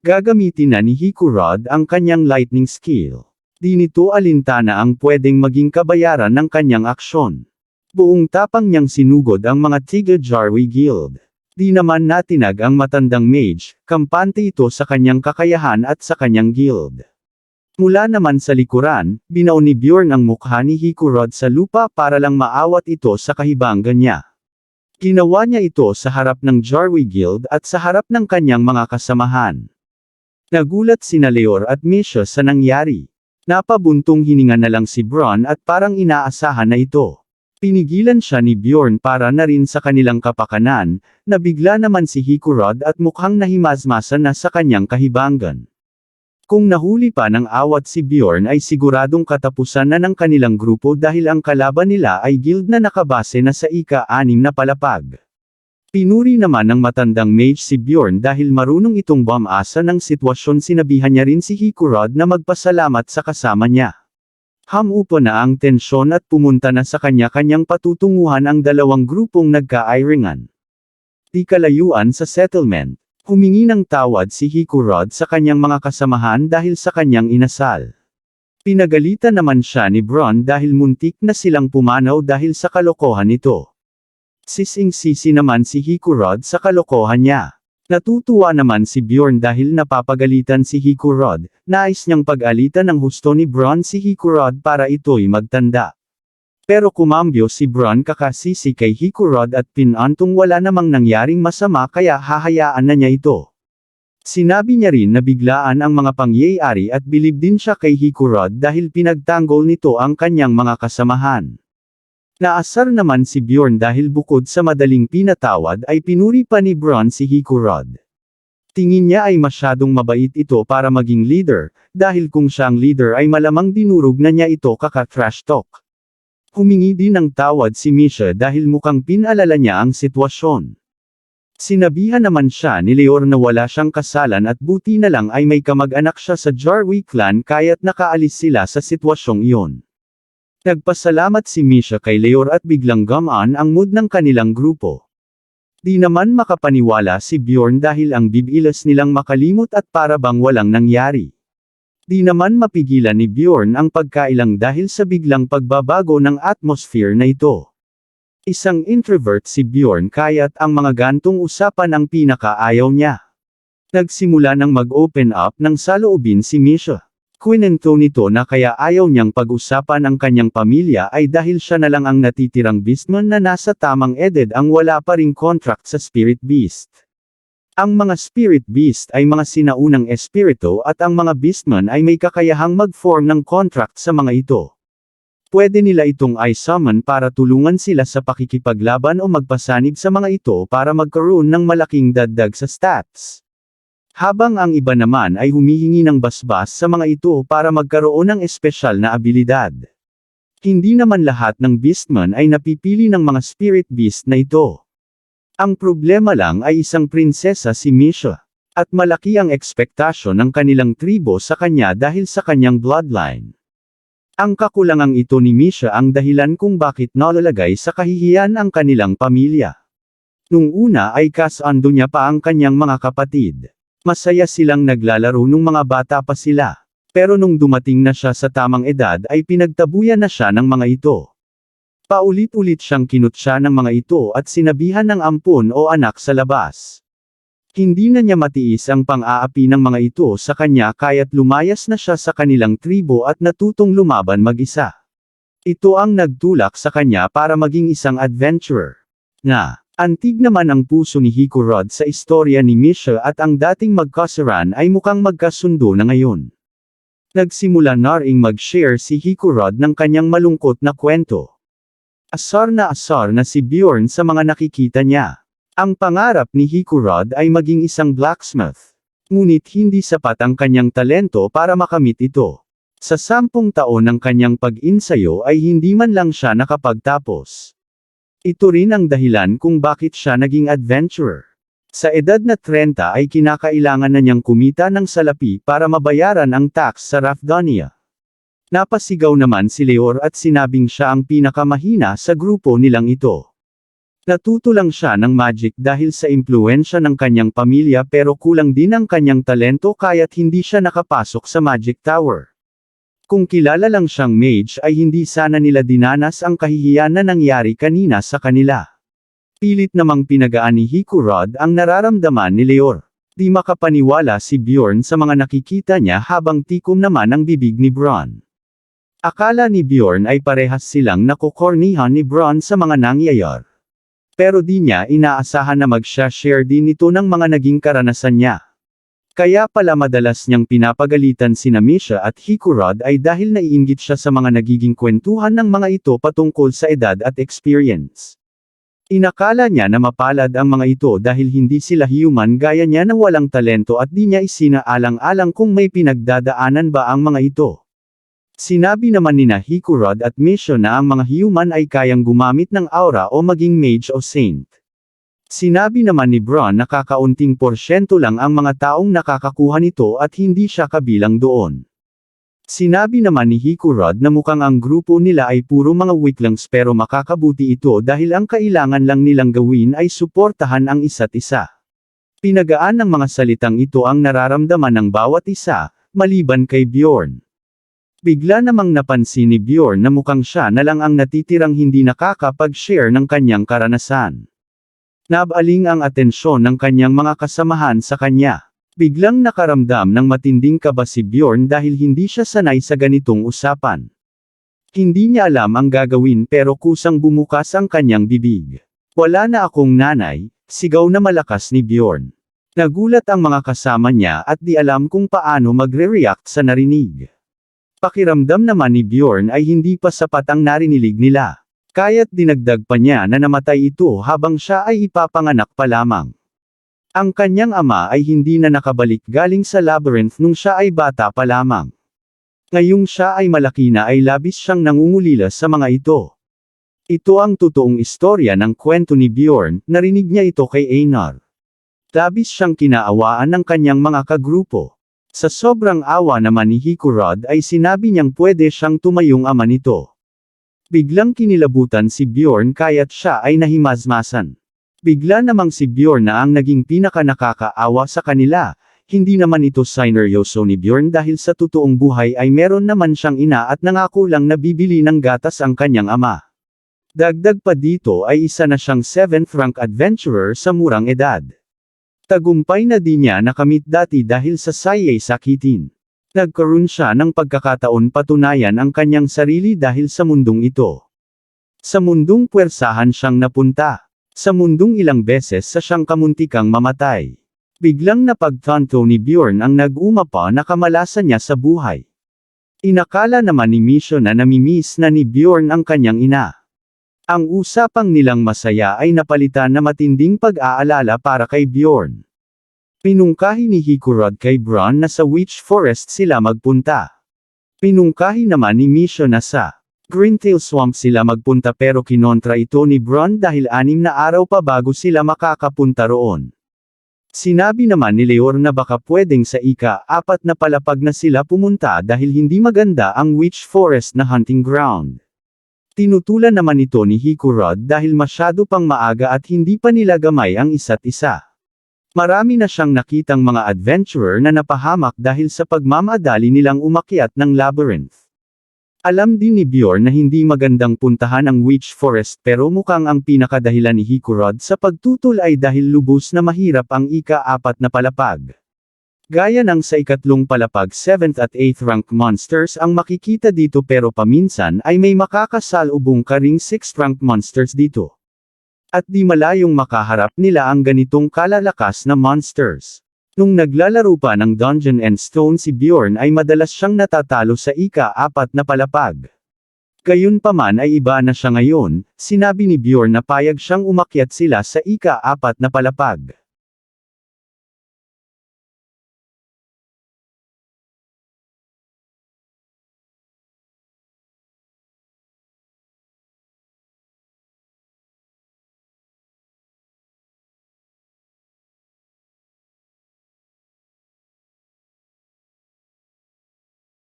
Gagamitin na ni Hikurod ang kanyang lightning skill. Di nito alintana ang pwedeng maging kabayaran ng kanyang aksyon. Buong tapang niyang sinugod ang mga Tiga Jarwi Guild. Di naman natinag ang matandang mage, kampante ito sa kanyang kakayahan at sa kanyang guild. Mula naman sa likuran, binaw ni Bjorn ang mukha ni Hikurod sa lupa para lang maawat ito sa kahibanggan niya. Ginawa niya ito sa harap ng Jarwi Guild at sa harap ng kanyang mga kasamahan. Nagulat sina Leor at Misha sa nangyari. Napabuntong hininga na lang si Bron at parang inaasahan na ito. Pinigilan siya ni Bjorn para na rin sa kanilang kapakanan, na bigla naman si Hikurod at mukhang nahimasmasan na sa kanyang kahibanggan. Kung nahuli pa ng awat si Bjorn ay siguradong katapusan na ng kanilang grupo dahil ang kalaban nila ay guild na nakabase na sa ika-anim na palapag. Pinuri naman ng matandang mage si Bjorn dahil marunong itong bumasa ng sitwasyon sinabihan niya rin si Hikurod na magpasalamat sa kasama niya. Hamupo na ang tensyon at pumunta na sa kanya-kanyang patutunguhan ang dalawang grupong nagka-airingan. Di kalayuan sa settlement, humingi ng tawad si Hikurod sa kanyang mga kasamahan dahil sa kanyang inasal. Pinagalitan naman siya ni Bron dahil muntik na silang pumanaw dahil sa kalokohan nito. Sising-sisi naman si Hikurod sa kalokohan niya. Natutuwa naman si Bjorn dahil napapagalitan si Hikurod, nais niyang pag-alitan ng husto ni Bron si Hikurod para ito'y magtanda. Pero kumambyo si Bron kakasisi kay Hikurod at pinantong wala namang nangyaring masama kaya hahayaan na niya ito. Sinabi niya rin na biglaan ang mga pangyayari at bilib din siya kay Hikurod dahil pinagtanggol nito ang kanyang mga kasamahan. Naasar naman si Bjorn dahil bukod sa madaling pinatawad ay pinuri pa ni Bron si Hikurod. Tingin niya ay masyadong mabait ito para maging leader, dahil kung siya ang leader ay malamang dinurog na niya ito kaka-trash talk. Humingi din ng tawad si Misha dahil mukhang pinalala niya ang sitwasyon. Sinabihan naman siya ni Leor na wala siyang kasalan at buti na lang ay may kamag-anak siya sa Jarwi clan kaya't nakaalis sila sa sitwasyong iyon. Nagpasalamat si Misha kay Leor at biglang gamaan ang mood ng kanilang grupo. Di naman makapaniwala si Bjorn dahil ang bibilas nilang makalimot at para bang walang nangyari. Di naman mapigilan ni Bjorn ang pagkailang dahil sa biglang pagbabago ng atmosphere na ito. Isang introvert si Bjorn kaya't ang mga gantong usapan ang pinakaayaw niya. Nagsimula ng mag-open up ng saloobin si Misha. Kwinento nito na kaya ayaw niyang pag-usapan ang kanyang pamilya ay dahil siya na lang ang natitirang beastman na nasa tamang edad ang wala pa ring contract sa Spirit Beast. Ang mga Spirit Beast ay mga sinaunang espiritu at ang mga Beastman ay may kakayahang mag-form ng contract sa mga ito. Pwede nila itong i-summon para tulungan sila sa pakikipaglaban o magpasanib sa mga ito para magkaroon ng malaking dagdag sa stats. Habang ang iba naman ay humihingi ng basbas sa mga ito para magkaroon ng espesyal na abilidad. Hindi naman lahat ng beastman ay napipili ng mga spirit beast na ito. Ang problema lang ay isang prinsesa si Misha. At malaki ang ekspektasyon ng kanilang tribo sa kanya dahil sa kanyang bloodline. Ang kakulangang ito ni Misha ang dahilan kung bakit nalalagay sa kahihiyan ang kanilang pamilya. Nung una ay kasando niya pa ang kanyang mga kapatid. Masaya silang naglalaro nung mga bata pa sila. Pero nung dumating na siya sa tamang edad ay pinagtabuyan na siya ng mga ito. Paulit-ulit siyang kinutsa ng mga ito at sinabihan ng ampon o anak sa labas. Hindi na niya matiis ang pang-aapi ng mga ito sa kanya kaya't lumayas na siya sa kanilang tribo at natutong lumaban mag-isa. Ito ang nagtulak sa kanya para maging isang adventurer. Na, antig naman ang puso ni Hikurod sa istorya ni Misha at ang dating magkasiran ay mukhang magkasundo na ngayon. Nagsimula na ring mag-share si Hikurod ng kanyang malungkot na kwento. Asar na asar na si Bjorn sa mga nakikita niya. Ang pangarap ni Hikurod ay maging isang blacksmith. Ngunit hindi sapat ang kanyang talento para makamit ito. Sa sampung taon ng kanyang pag-insayo ay hindi man lang siya nakapagtapos. Ito rin ang dahilan kung bakit siya naging adventurer. Sa edad na 30 ay kinakailangan na niyang kumita ng salapi para mabayaran ang tax sa Rafdonia. Napasigaw naman si Leor at sinabing siya ang pinakamahina sa grupo nilang ito. Natuto lang siya ng magic dahil sa impluensya ng kanyang pamilya pero kulang din ang kanyang talento kaya't hindi siya nakapasok sa Magic Tower. Kung kilala lang siyang mage ay hindi sana nila dinanas ang kahihiyan na nangyari kanina sa kanila. Pilit namang pinagaan ni Hikurod ang nararamdaman ni Leor. Di makapaniwala si Bjorn sa mga nakikita niya habang tikom naman ang bibig ni Bron. Akala ni Bjorn ay parehas silang nakukornihan ni Bron sa mga nangyayar. Pero di niya inaasahan na mag-share din ito ng mga naging karanasan niya. Kaya pala madalas niyang pinapagalitan sina Misha at Hikurod ay dahil naiinggit siya sa mga nagiging kwentuhan ng mga ito patungkol sa edad at experience. Inakala niya na mapalad ang mga ito dahil hindi sila human gaya niya na walang talento at di niya isinaalang-alang kung may pinagdadaanan ba ang mga ito. Sinabi naman nina Hikurod at Misho na ang mga human ay kayang gumamit ng aura o maging mage o saint. Sinabi naman ni Bron na kakaunting porsyento lang ang mga taong nakakakuha nito at hindi siya kabilang doon. Sinabi naman ni Hikurod na mukhang ang grupo nila ay puro mga weaklings pero makakabuti ito dahil ang kailangan lang nilang gawin ay suportahan ang isa't isa. Pinagaan ng mga salitang ito ang nararamdaman ng bawat isa, maliban kay Bjorn. Bigla namang napansin ni Bjorn na mukhang siya na lang ang natitirang hindi nakakapag-share ng kanyang karanasan. Nabaling ang atensyon ng kanyang mga kasamahan sa kanya. Biglang nakaramdam ng matinding kaba si Bjorn dahil hindi siya sanay sa ganitong usapan. Hindi niya alam ang gagawin pero kusang bumukas ang kanyang bibig. Wala na akong nanay, sigaw na malakas ni Bjorn. Nagulat ang mga kasama niya at di alam kung paano magre-react sa narinig. Pakiramdam naman ni Bjorn ay hindi pa sapat ang narinilig nila. Kaya't dinagdag pa niya na namatay ito habang siya ay ipapanganak pa lamang. Ang kanyang ama ay hindi na nakabalik galing sa labyrinth nung siya ay bata pa lamang. Ngayong siya ay malaki na ay labis siyang nangungulila sa mga ito. Ito ang totoong istorya ng kwento ni Bjorn, narinig niya ito kay Einar. Labis siyang kinaawaan ng kanyang mga kagrupo. Sa sobrang awa naman ni Hikurod ay sinabi niyang pwede siyang tumayong ama nito. Biglang kinilabutan si Bjorn kaya't siya ay nahimasmasan. Bigla namang si Bjorn na ang naging pinaka nakakaawa sa kanila, hindi naman ito sineryoso ni Bjorn dahil sa totoong buhay ay meron naman siyang ina at nangako lang na bibili ng gatas ang kanyang ama. Dagdag pa dito ay isa na siyang 7th rank adventurer sa murang edad. Tagumpay na di niya nakamit dati dahil sa sayay sakitin. Nagkaroon siya ng pagkakataon patunayan ang kanyang sarili dahil sa mundong ito. Sa mundong puwersahan siyang napunta. Sa mundong ilang beses sa siyang kamuntikang mamatay. Biglang napagtanto ni Bjorn ang nag-uma pa na kamalasan niya sa buhay. Inakala naman ni Misho na namimiss na ni Bjorn ang kanyang ina. Ang usapang nilang masaya ay napalitan na matinding pag-aalala para kay Bjorn. Pinungkahi ni Hikurod kay Bron na sa Witch Forest sila magpunta. Pinungkahi naman ni Misho na sa Greentail Swamp sila magpunta pero kinontra ito ni Bron dahil anim na araw pa bago sila makakapunta roon. Sinabi naman ni Leor na baka pwedeng sa ika-apat na palapag na sila pumunta dahil hindi maganda ang Witch Forest na hunting ground. Tinutulan naman ito ni Hikurod dahil masyado pang maaga at hindi pa nila gamay ang isa't isa. Marami na siyang nakitang mga adventurer na napahamak dahil sa pagmamadali nilang umakyat ng labyrinth. Alam din ni Bjorn na hindi magandang puntahan ang Witch Forest pero mukhang ang pinakadahilan ni Hikurod sa pagtutol ay dahil lubos na mahirap ang ika-apat na palapag. Gaya ng sa ikatlong palapag 7th at 8th rank monsters ang makikita dito pero paminsan ay may makakasalubong ka ring 6th rank monsters dito. At di malayong makaharap nila ang ganitong kalalakas na monsters. Nung naglalaro pa ng Dungeon and Stone si Bjorn ay madalas siyang natatalo sa ika-apat na palapag. Gayunpaman ay iba na siya ngayon, sinabi ni Bjorn na payag siyang umakyat sila sa ika-apat na palapag.